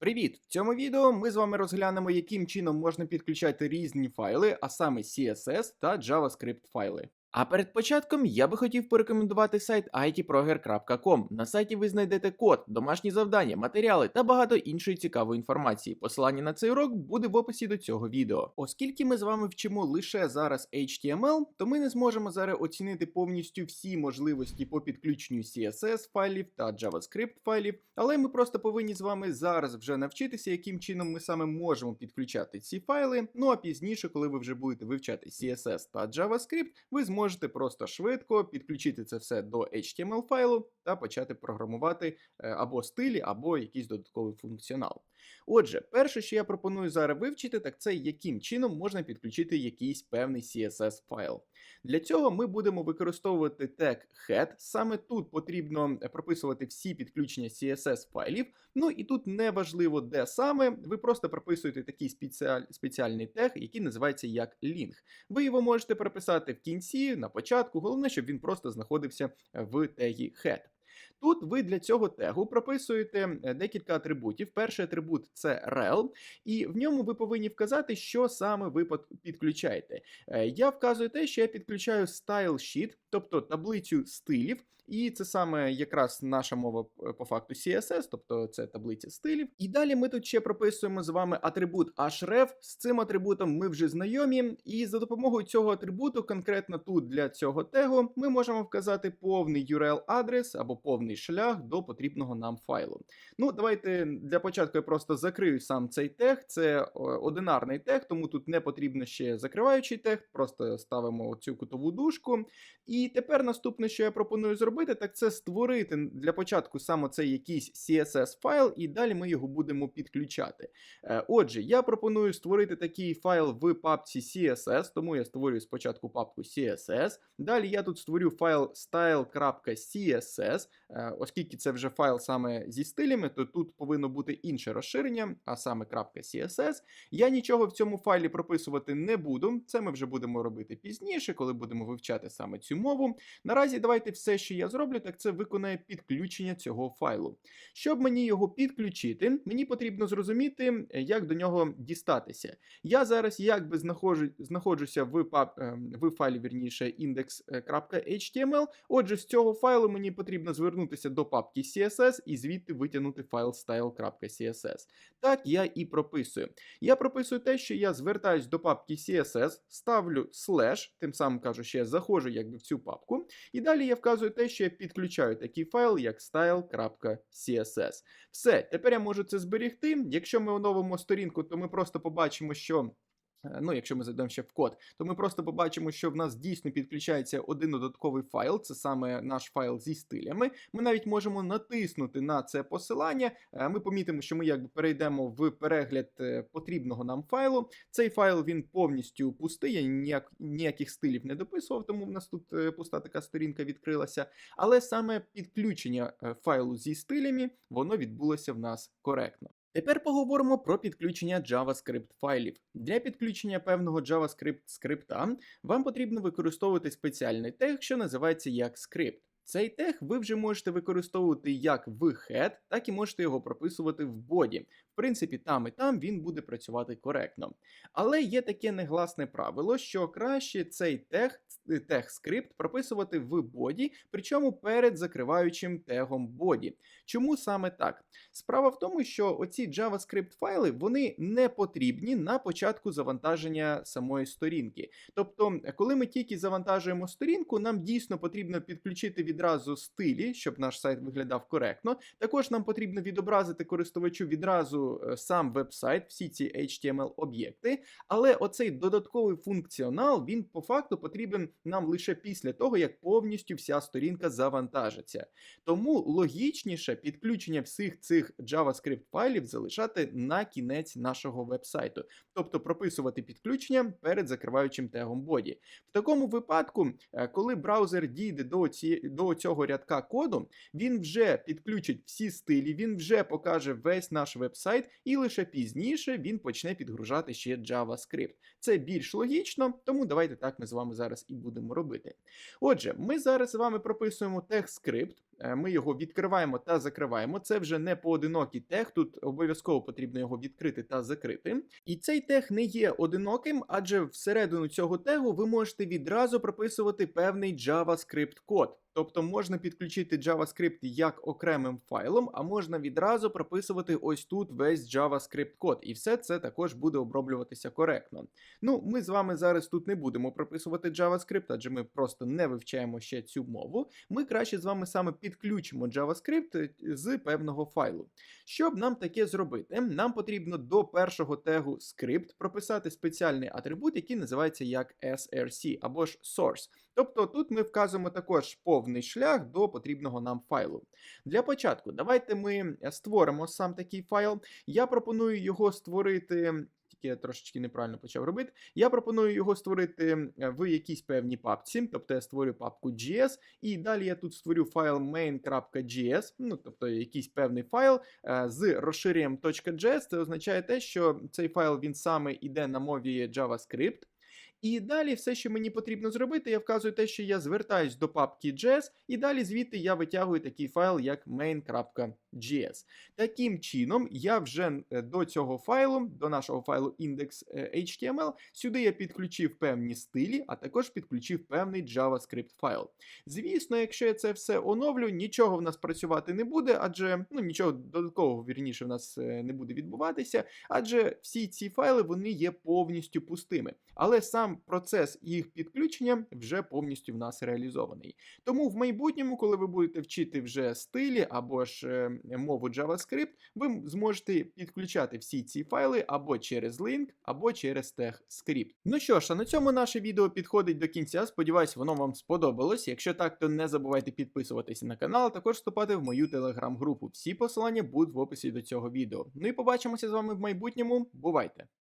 Привіт! В цьому відео ми з вами розглянемо, яким чином можна підключати різні файли, а саме CSS та JavaScript файли. А перед початком я би хотів порекомендувати сайт itproger.com. На сайті ви знайдете код, домашні завдання, матеріали та багато іншої цікавої інформації. Посилання на цей урок буде в описі до цього відео. Оскільки ми з вами вчимо лише зараз HTML, то ми не зможемо зараз оцінити повністю всі можливості по підключенню CSS файлів та JavaScript файлів, але ми просто повинні з вами зараз вже навчитися, яким чином ми саме можемо підключати ці файли. Ну а пізніше, коли ви вже будете вивчати CSS та JavaScript, ви зможете просто швидко підключити це все до HTML файлу та почати програмувати е, або стилі, або якийсь додатковий функціонал. Отже, перше, що я пропоную зараз вивчити, так це яким чином можна підключити якийсь певний CSS файл. Для цього ми будемо використовувати тег head. Саме тут потрібно прописувати всі підключення CSS файлів. Ну і тут не важливо, де саме, ви просто прописуєте такий спеціаль... спеціальний тег, який називається як link. Ви його можете прописати в кінці, на початку. Головне, щоб він просто знаходився в тегі head. Тут ви для цього тегу прописуєте е, декілька атрибутів. Перший атрибут це rel, і в ньому ви повинні вказати, що саме ви підключаєте. Е, Я вказую те, що я підключаю style sheet, тобто таблицю стилів. І це саме якраз наша мова е, по факту CSS, тобто це таблиця стилів. І далі ми тут ще прописуємо з вами атрибут href. З цим атрибутом ми вже знайомі, і за допомогою цього атрибуту, конкретно тут для цього тегу, ми можемо вказати повний URL-адрес або повний шлях до потрібного нам файлу. Ну, давайте для початку я просто закрию сам цей тег. Це одинарний тег, тому тут не потрібно ще закриваючий тег, просто ставимо цю кутову дужку. І тепер наступне, що я пропоную зробити так це створити для початку саме цей якийсь CSS файл, і далі ми його будемо підключати. Е, отже, я пропоную створити такий файл в папці CSS, тому я створюю спочатку папку CSS. Далі я тут створю файл style.css, е, оскільки це вже файл саме зі стилями, то тут повинно бути інше розширення, а саме .css. Я нічого в цьому файлі прописувати не буду. Це ми вже будемо робити пізніше, коли будемо вивчати саме цю мову. Наразі давайте все, що я зроблю, так це виконає підключення цього файлу. Щоб мені його підключити, мені потрібно зрозуміти, як до нього дістатися. Я зараз якби знаходжу, знаходжуся в ем, в файлі вірніше index.html. Отже, з цього файлу мені потрібно звернутися до папки CSS і звідти витягнути файл style.css. Так я і прописую. Я прописую те, що я звертаюсь до папки CSS, ставлю слеш, тим самим кажу, що я заходжу якби в цю папку. І далі я вказую те, що я підключаю такий файл, як style.css. Все, тепер я можу це зберегти. Якщо ми оновимо сторінку, то ми просто побачимо, що. Е, ну, якщо ми зайдемо ще в код, то ми просто побачимо, що в нас дійсно підключається один додатковий файл, це саме наш файл зі стилями. Ми навіть можемо натиснути на це посилання. Е, ми помітимо, що ми якби перейдемо в перегляд е, потрібного нам файлу. Цей файл він повністю пустий, я ніяк, ніяких стилів не дописував, тому в нас тут пуста така сторінка відкрилася. Але саме підключення файлу зі стилями, воно відбулося в нас коректно. Тепер поговоримо про підключення JavaScript файлів. Для підключення певного JavaScript скрипта вам потрібно використовувати спеціальний тег, що називається як скрипт. Цей тег ви вже можете використовувати як в head, так і можете його прописувати в боді. В принципі, там і там він буде працювати коректно. Але є таке негласне правило, що краще цей тег, тег скрипт прописувати в боді, причому перед закриваючим тегом боді. Чому саме так? Справа в тому, що оці JavaScript файли вони не потрібні на початку завантаження самої сторінки. Тобто, коли ми тільки завантажуємо сторінку, нам дійсно потрібно підключити відразу стилі, щоб наш сайт виглядав коректно. Також нам потрібно відобразити користувачу відразу е, сам веб-сайт, всі ці HTML-об'єкти. Але оцей додатковий функціонал він по факту потрібен нам лише після того, як повністю вся сторінка завантажиться. Тому логічніше підключення всіх цих JavaScript файлів залишати на кінець нашого веб-сайту, тобто прописувати підключення перед закриваючим тегом боді. В такому випадку, е, коли браузер дійде до цієї до цього рядка коду, він вже підключить всі стилі, він вже покаже весь наш веб-сайт, і лише пізніше він почне підгружати ще JavaScript. Це більш логічно, тому давайте так ми з вами зараз і будемо робити. Отже, ми зараз з вами прописуємо тегскрипт, е, ми його відкриваємо та закриваємо. Це вже не поодинокий тег, тут обов'язково потрібно його відкрити та закрити. І цей тег не є одиноким, адже всередину цього тегу ви можете відразу прописувати певний JavaScript код. Тобто можна підключити JavaScript як окремим файлом, а можна відразу прописувати ось тут весь JavaScript код, і все це також буде оброблюватися коректно. Ну, ми з вами зараз тут не будемо прописувати JavaScript, адже ми просто не вивчаємо ще цю мову. Ми краще з вами саме підключимо JavaScript з певного файлу. Щоб нам таке зробити, нам потрібно до першого тегу script прописати спеціальний атрибут, який називається як src або ж source. Тобто тут ми вказуємо також повний шлях до потрібного нам файлу. Для початку, давайте ми створимо сам такий файл. Я пропоную його створити. Тільки я трошечки неправильно почав робити. Я пропоную його створити в якійсь певній папці, тобто я створю папку GS, і далі я тут створю файл main.js, ну тобто якийсь певний файл е, з розширенням .js. Це означає те, що цей файл він саме йде на мові JavaScript. І далі все, що мені потрібно зробити, я вказую те, що я звертаюсь до папки JS, і далі звідти я витягую такий файл, як main.js. Таким чином, я вже е, до цього файлу, до нашого файлу index.html, сюди я підключив певні стилі, а також підключив певний JavaScript файл. Звісно, якщо я це все оновлю, нічого в нас працювати не буде, адже ну нічого додаткового вірніше в нас е, не буде відбуватися, адже всі ці файли вони є повністю пустими. Але сам процес їх підключення вже повністю в нас реалізований. Тому в майбутньому, коли ви будете вчити вже стилі або ж е, мову JavaScript, ви зможете підключати всі ці файли або через link, або через тег script. Ну що ж, а на цьому наше відео підходить до кінця. Сподіваюсь, воно вам сподобалось. Якщо так, то не забувайте підписуватися на канал, а також вступати в мою телеграм-групу. Всі посилання будуть в описі до цього відео. Ну і побачимося з вами в майбутньому. Бувайте!